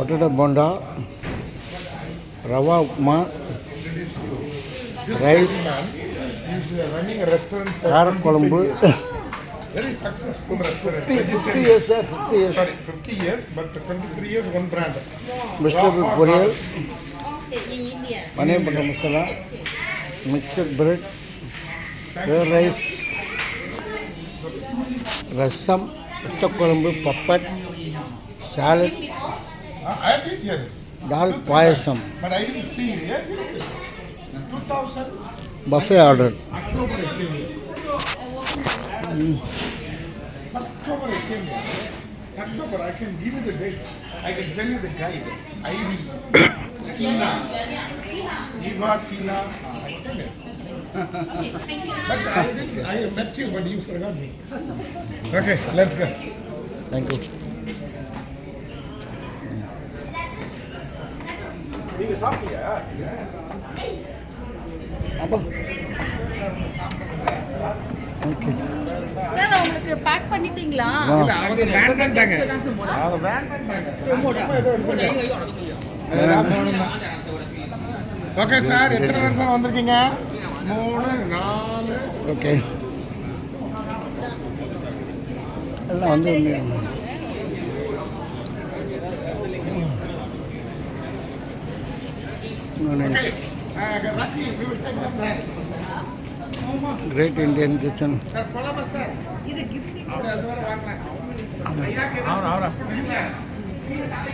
Potato bonda rava upma rice He's running a restaurant for kara kuzhambu. Very successful restaurant. Fifty years sir fifty years Sorry, 50 years, but 23 years, one brand. Vegetable poriyal. Paneer butter masala mixture bread rice rasam kuzhambu papad salad I did hear it. Dal payasam. But I didn't see it. Yeah, yes, yes. 2000. Buffet order. October I came here. Mm. October I came here. October I can give you the date. I can tell you the guide. Ivy. Tina. Eva, Tina. I tell you. but I, I met you, but you forgot me. Okay, let's go. Thank you. Thank you அப்பா. Okay sir உங்களுக்கு pack பண்ணிட்டீங்களா. அவங்க. Okay sir எத்தனை வருஷம் வந்திருக்கீங்க? மூணு நாலு. Okay எல்லாம் வந்து nice lucky great Indian kitchen sir